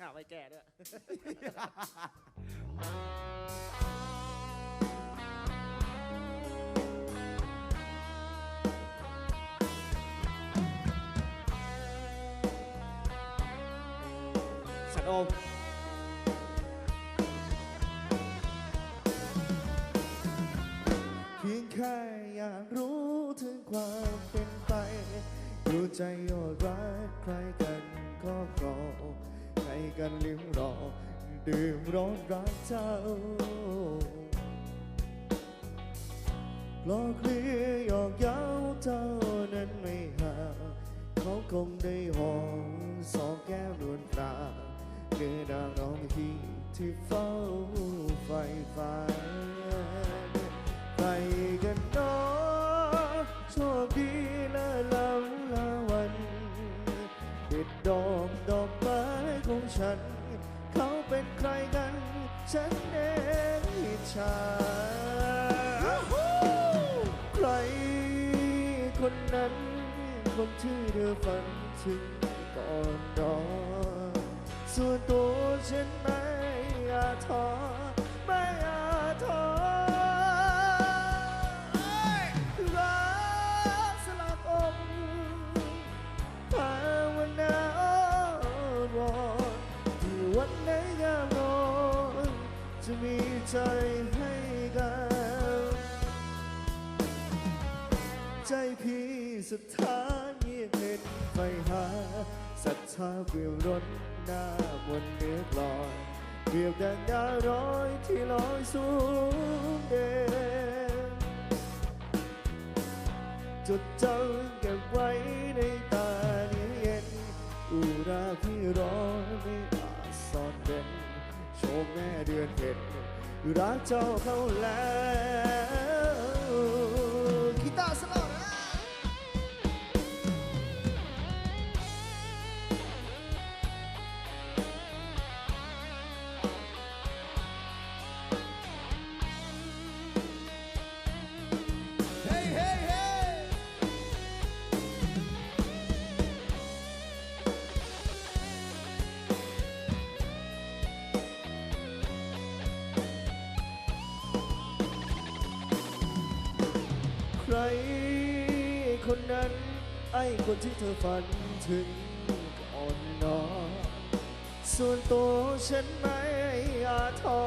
อ้าวไม่แก่ด้วย สันโอมเพียงแค่อยากรู้ถึงความเป็นไปดูใจโยดรักใครกันก็รอ กันลิ้มรอดื่มร้อนรักเจ้าหลอกเลียหยอกเย้าเจ้านั้นไม่ห่างเขาคงได้หอมสองแก้มนวลตาเนื้อดาวน้องที่ที่เฝ้าไฟฝันใครกันเน้อโชคดีและลำละวันเด็ดดอกดอก ฉัน เขาเป็นใครกัน ฉันเองอิจฉาใครคนนั้น คนที่เธอฝันถึงก่อนนอนส่วนตัวฉันไม่อาจท้อไม่อา ใจให้กัน ใจพี่สถานเงียบเห็นไฟหาศรัทธาเปลี่ยวร้นหน้าบนเนื้อลอยเปรียบดังดาร้อยที่ลอยสูงเด่นจดจำเก็บไว้ในตาเนี้เย็น อุราพี่ร้อนไม่อาจซ่อนเร้นโชมแม่เดือนเพ็ญ รักเจ้าเขาแล้ว ครคนนั้น ไอ้คนที่เธอฝันถึงก่อนนอนส่วนตัวฉันไม่อาจท้อ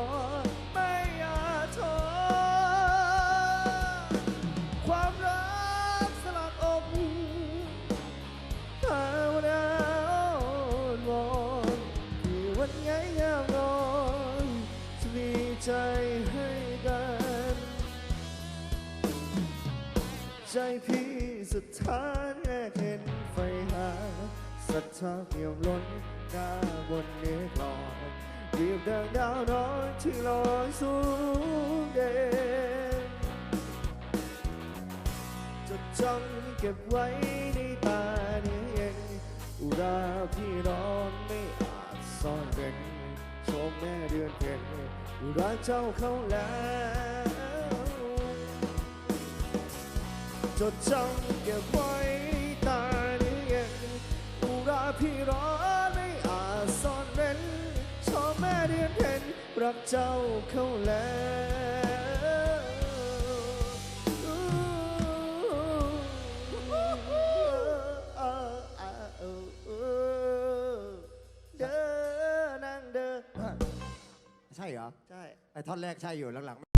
ใจพี่สถานแรกเห็นไฟหาศรัทธาเปี่ยมล้นหน้าบนเนื้อกลอยเรียบดังดาวน้อยที่ลอยสูงเด่นจดจำเก็บไว้ในตาเนื้อเย็นอุราพี่ร้อนไม่อาจซ่อนเร้นชมแม่เดือนเพ็ญรักเจ้าเขาแล้ว จดจำเก็บไว้ตาเนื้เย็นอุราพี่ร้อนไม่อาจซ่อนเร้นชอบแม่เดือนเพ็ญรักเจ้าเข้าแล้วเดินนั่งเดินใช่เหรอ ใช่ ไอ้ท่อนแรกใช่อยู่หลังๆ